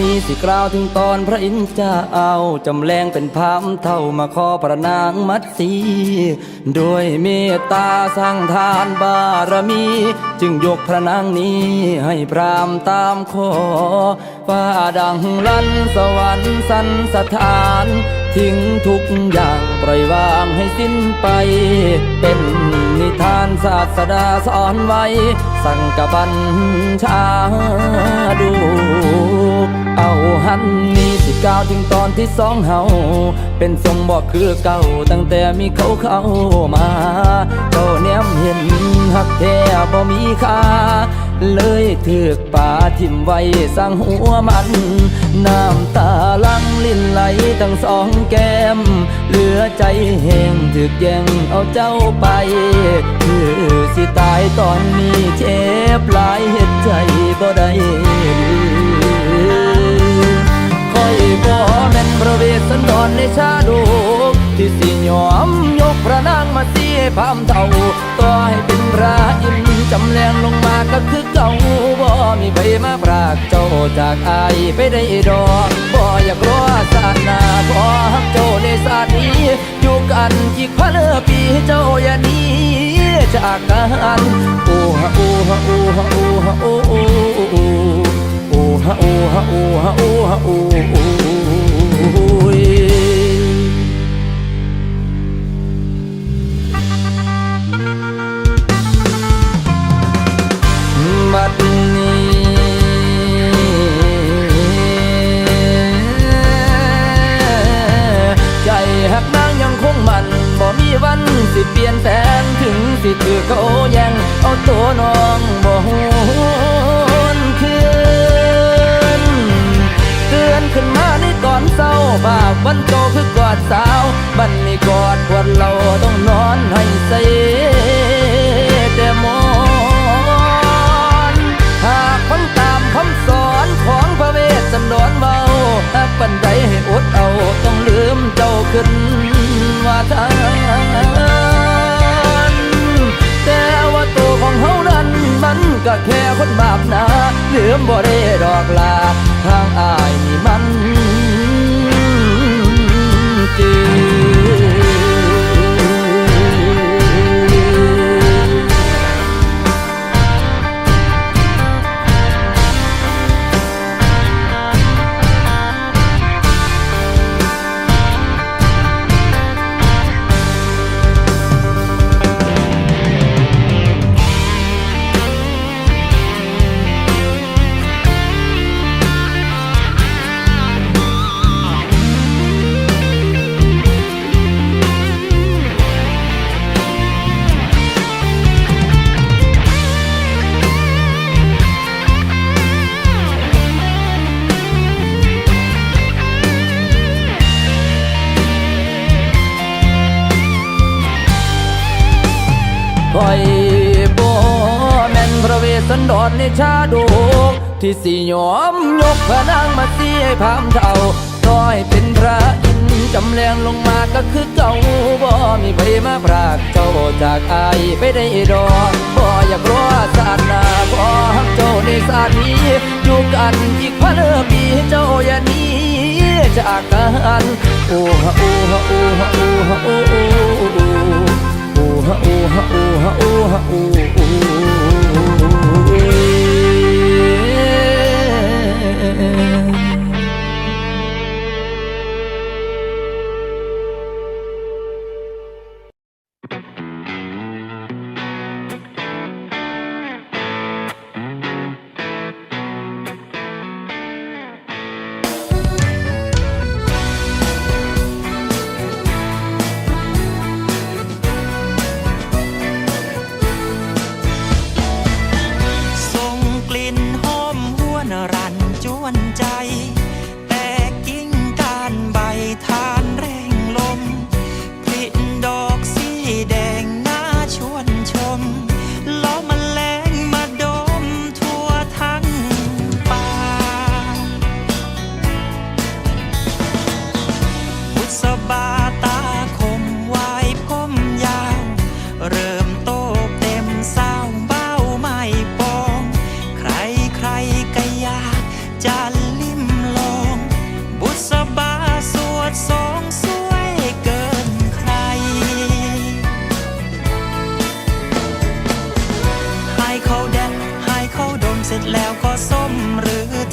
นี้สิกล่าวถึงตอนพระอินทร์เจ้าเอาจำแรงเป็นพามเท่ามาขอพระนางมัดสีด้วยเมตตาสร้างทานบารมี จึงยกพระนางนี้ให้พรามตามขอฟ้าดังลันสวรรค์สันสถาน ทิ้งทุกอย่างปล่อยวางให้สิ้นไปเป็น นิทานศาสดาสอนไว้ สั่งกับบัญชาดูเอาหันนี้สิก้าวถึงตอนที่สองเฮาเป็นทรงบอกคือเก่าตั้งแต่มีเขาเข้ามาก็แนมเห็นหักแท้บ่มีค่าเลยถือป่าทิมไว้สร้างหัวมัน น้ำตา นไหลทั้งสองแก้ม เหลือใจแห้งถึกแย่งเอาเจ้าไป คือสิตายตอนนี้เจ็บหลายเหตุใจบ่ได้คอยบ่แม่นประเวศสันดอนในชาดกที่สิยอมยกพระนางมาเสียพามเท่าต่อให้เป็นพระอินท จำแรงลงมาก็คือเก่าบ่มีใครมาพรากเจ้าจากอายไปได้ดอกบ่อยากรอสาดหน้าขอฮักเจ้าในศาสตร์นี้ อยู่กันอีกพันปีเจ้าอย่านี้จากกันโอ้ฮะโอ้ฮะโอ้ฮะโอ้ฮะโอ้โอ้โอ้โอ้ฮะโอ้ฮะโอ้ฮะโอ้ฮะโอ้ เปลี่ยนแปลงถึงสิถือเขาแย่งเอาตัวน้องบ่หวนคืนเตือนขึ้นมาในตอนเศร้าบาปวันโตคือกอดสาวบันนี้กอดควรเราต้องนอนให้เสียแต่มอนหากฟังตามคำสอนของพระเวสสันดรเบาหากปันใดให้อดเอาต้องลืมเจ้าขึ้นว่าทาน ก็แค่คนบาปนาลืมบ่ได้ดอกลาทางอายนี่มันจริง ชาดกที่สิยอมยกพระนางมาเสียให้พามเท่าต้อยเป็นพระอินจำแรงลงมาก็คือเก่าบ่มีใครมาพรากเจ้าจากอายไปได้ดอกบ่อยากรอสาดหน้าขอฮักเจ้าในศาสตร์นี้อยู่กันอีกพันปีเจ้าอย่านี้จากกันโอ้ฮะโอ้ฮะโอ้ฮะโอ้ฮะโอ้โอ้โอ้โอ้ฮะโอ้ฮะโอ้ฮะโอ้ฮะโอ้ แล้วก็ส้มหรือ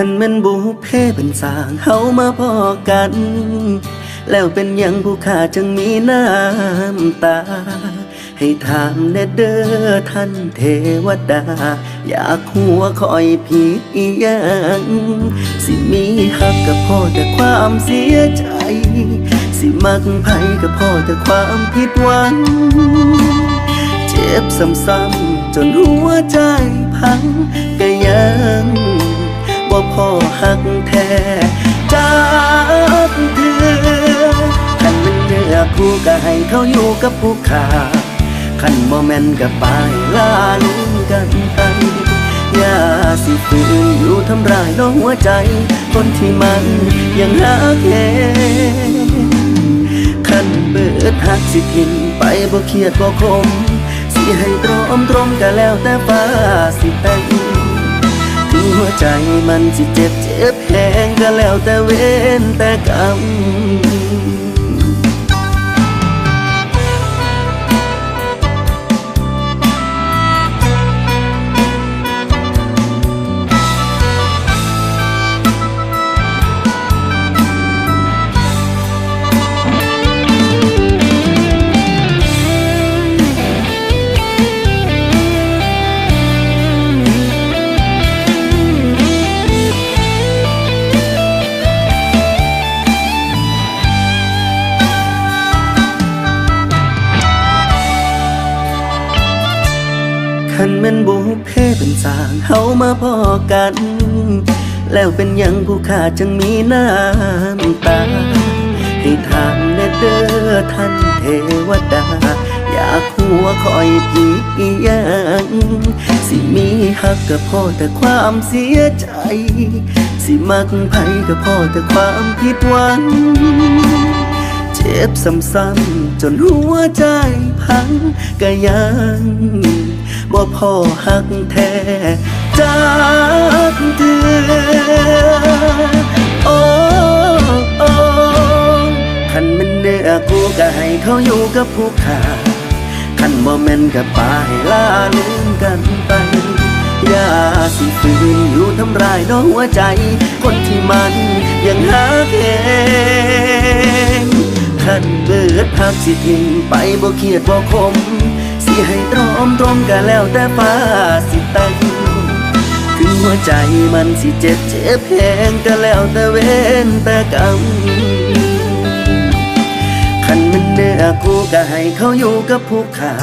คันแมันบุพเพเป็นสางเฮามาพอกัน แล้วเป็นยังผู้ขาจึงมีน้ำตา ให้ถามแน่เด้อท่านเทวดา อยากหัวคอยผิดอีหยังสิมีหักกับพ่อแต่ความเสียใจ สิมักไผกับพ่อแต่ความผิดหวังเจ็บซ้ำๆจนหัวใจพังก็ยัง ว่าพ่อหักแท้จากเธอคันมันเนื้อคู่ก็ให้เขาอยู่กับผู้ขาคันบ่แม่นกับปายลาลุงกันไปอย่าสิฝืนอยู่ทำร้ายน้องหัวใจ คนที่มันยังหาแค่คันเบิดหักสิทินไปบ่เครียดบ่คม สิให้ตรอมตรงก็แล้วแต่ฟ้าสิแต่ง หัวใจมันสิเจ็บเจ็บแหงก็แล้วแต่เว้นแต่กรรม แม่นบุเพเป็นสางเฮามาพอกัน แล้วเป็นยังผู้ข้าจึงมีน้ำตา ให้ถามแน่เด้อท่านเทวดา อยากหัวคอยพีอียังสิมีหักกับพ่อแต่ความเสียใจ สิมักไผกับพ่อแต่ความผิดหวังเจ็บซ้ำๆจนหัวใจพังก็ยัง บ่พ่อหักแท้จากเธอโอ้โอ้คันมันเนื้อกูก็ให้เขาอยู่กับผู้ขาคันบ่แม่นกับป่าให้ลาลืมกันไปอย่าสิฝืนอยู่ทำร้ายน้องหัวใจ คนที่มันยังหาแค่ขันเบิดพักสิทิ้งไปบ่เครียดบ่คม ให้ตรอมตรมก็แล้วแต่ฟ้าสิตั้งถึงหัวใจมันสิเจ็บเจ็บแพงก็แล้วแต่เว้นแต่กรรมคันมันเนื้อกูก็ให้เขาอยู่กับผู้ขา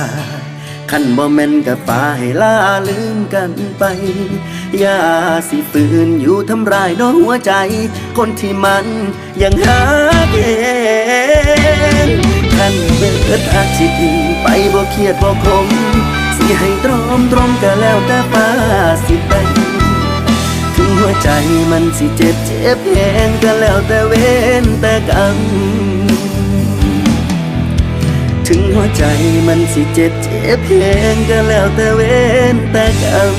คันบ่แม่นกับป่าให้ลาลืมกันไป อย่าสิฝืนอยู่ทำร้ายน้องหัวใจ คนที่มันยังหาเอง คันเบิดอาจสิทิ้งไปบ่เครียดบ่คม สิให้ตรอมตรมก็แล้วแต่ฟ้าสิเป็นถึงหัวใจมันสิเจ็บเจ็บแพงก็แล้วแต่เว้นแต่กรรมถึงหัวใจมันสิเจ็บเจ็บแพงก็แล้วแต่เว้นแต่กรรม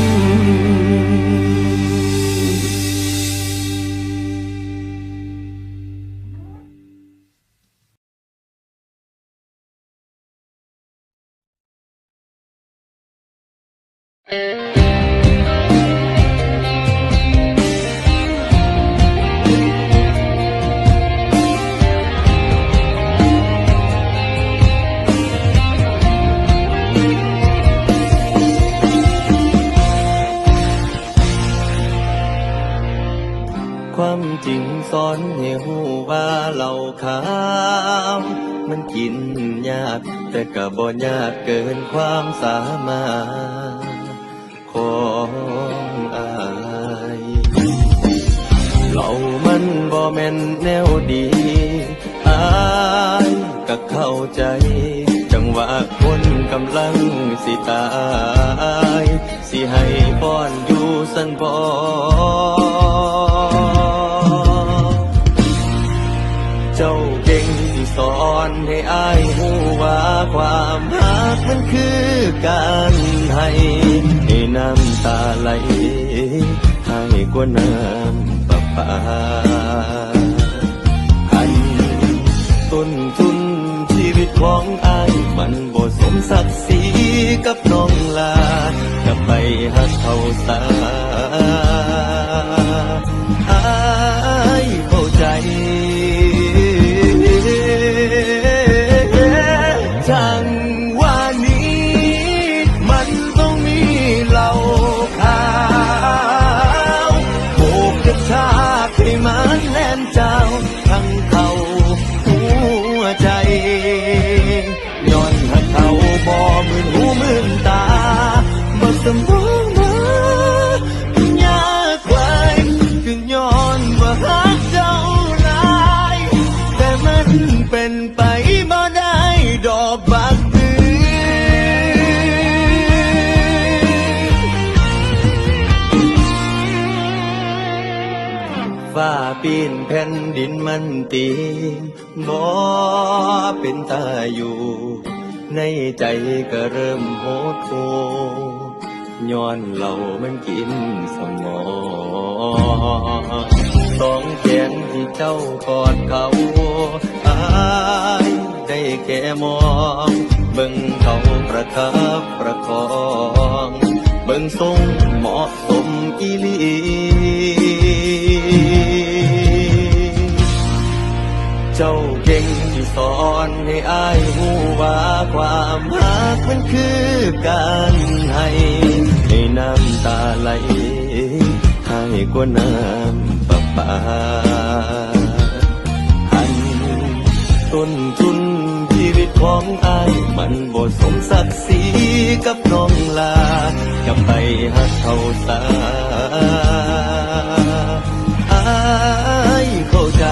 ขาวมันกินยาก แต่ก็บ่ยากเกินความสามารถของอายเรามันบ่แม่นแนวดีอายก็เข้าใจ จังหวะคนกำลังสิตาย สิให้ป้อนอยู่สันบ ให้อายหูว่าความรักมันคือการให้ให้น้ำตาไหลให้กว่าน้ำประปาอันต้นทุนชีวิตของอายมันบ่สมศักดิ์ศรีกับน้องลาจะไปหักเขาสาอายเข้าใจ นแผ่นดินมันตีบ่เป็นตาอยู่ ในใจก็เริ่มโหดโหย้อนเรามันกินสมองสองแขนที่เจ้ากอดเขาอายได้แค่มองเบิ่งเขาประคับประคอง เบิ่งทรงเหมาะสมอีลี เจ้าเก่งที่สอนให้อายหูว่าความรักมันคือการให้ให้น้ำตาไหลให้กว่าน้ำประปาหันต้นทุนชีวิตของอายมันบ่สมศักดิ์ศรีกับน้องลาจะไปหักเขาสาอายเข้าใจ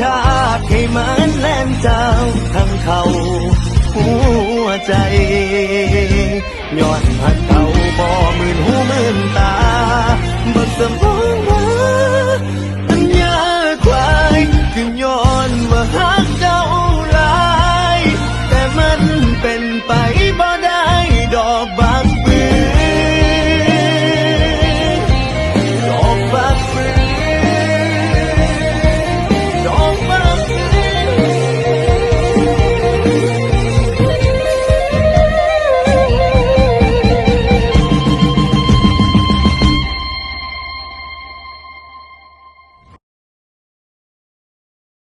ชาติให้มันแล่นเจ้าทั้งเขาหัวใจย้อนหัดเขาบ่มื่นหูมื่นตาบิกสมอง